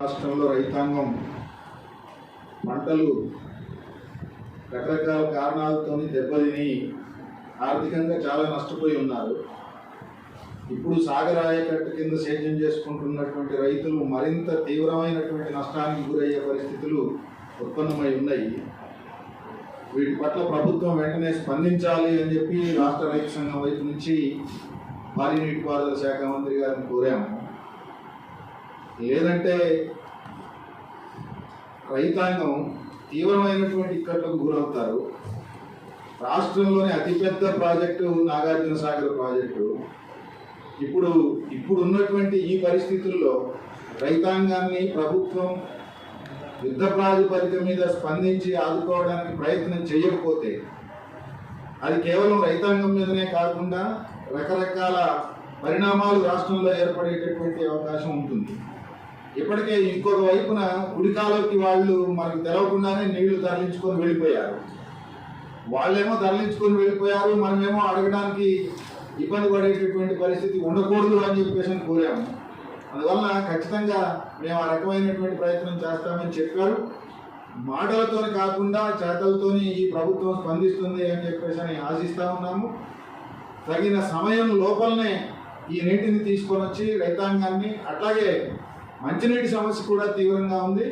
రాష్ట్రంలో రైతాంగం పంటలు రకరకాల కారణాలతో దెబ్బతిని ఆర్థికంగా చాలా నష్టపోయి ఉన్నారు. ఇప్పుడు సాగరాయకట్టు కింద సేద్యం చేసుకుంటున్నటువంటి రైతులు మరింత తీవ్రమైనటువంటి నష్టానికి గురయ్యే పరిస్థితులు ఉత్పన్నమై ఉన్నాయి. వీటి పట్ల ప్రభుత్వం వెంటనే స్పందించాలి అని చెప్పి రాష్ట్ర రైతు సంఘం వైపు నుంచి భారీ నీటిపారుదల శాఖ మంత్రి గారిని కోరాము. లేదంటే రైతాంగం తీవ్రమైనటువంటి ఇక్కట్లకు గురవుతారు. రాష్ట్రంలోని అతిపెద్ద ప్రాజెక్టు నాగార్జున సాగర్ ప్రాజెక్టు. ఇప్పుడు ఇప్పుడు ఉన్నటువంటి ఈ పరిస్థితుల్లో రైతాంగాన్ని ప్రభుత్వం యుద్ధ ప్రాతిపదిక మీద స్పందించి ఆదుకోవడానికి ప్రయత్నం చేయకపోతే అది కేవలం రైతాంగం మీదనే కాకుండా రకరకాల పరిణామాలు రాష్ట్రంలో ఏర్పడేటటువంటి అవకాశం ఉంటుంది. ఇప్పటికే ఇంకొక వైపున గుడికాలకి వాళ్ళు మనకు తెలవకుండానే నీళ్ళు తరలించుకొని వెళ్ళిపోయారు. వాళ్ళేమో తరలించుకొని వెళ్ళిపోయారు మనమేమో అడగడానికి ఇబ్బంది పడేటటువంటి పరిస్థితి ఉండకూడదు అని చెప్పేసి అని కోరాము. అందువలన ఖచ్చితంగా మేము ఆ రకమైనటువంటి ప్రయత్నం చేస్తామని చెప్పారు. మాటలతో కాకుండా చేతలతోని ఈ ప్రభుత్వం స్పందిస్తుంది అని చెప్పేసి అని ఆశిస్తా ఉన్నాము. తగిన సమయం లోపలనే ఈ నీటిని తీసుకొని వచ్చి రైతాంగాన్ని అట్లాగే మంచినీటి సమస్య కూడా తీవ్రంగా ఉంది.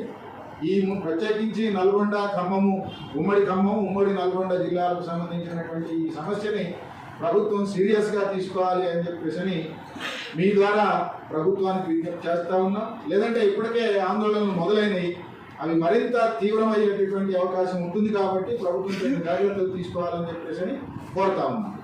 ఈ ప్రత్యేకించి నల్గొండ ఖమ్మము ఉమ్మడి ఖమ్మం ఉమ్మడి నల్గొండ జిల్లాలకు సంబంధించినటువంటి ఈ సమస్యని ప్రభుత్వం సీరియస్గా తీసుకోవాలి అని చెప్పేసి అని మీ ద్వారా ప్రభుత్వానికి విజ్ఞప్తి చేస్తూ ఉన్నాం. లేదంటే ఇప్పటికే ఆందోళనలు మొదలైనవి అవి మరింత తీవ్రమయ్యేటటువంటి అవకాశం ఉంటుంది కాబట్టి ప్రభుత్వం తగిన జాగ్రత్తలు తీసుకోవాలని చెప్పేసి అని కోరుతా ఉన్నాం.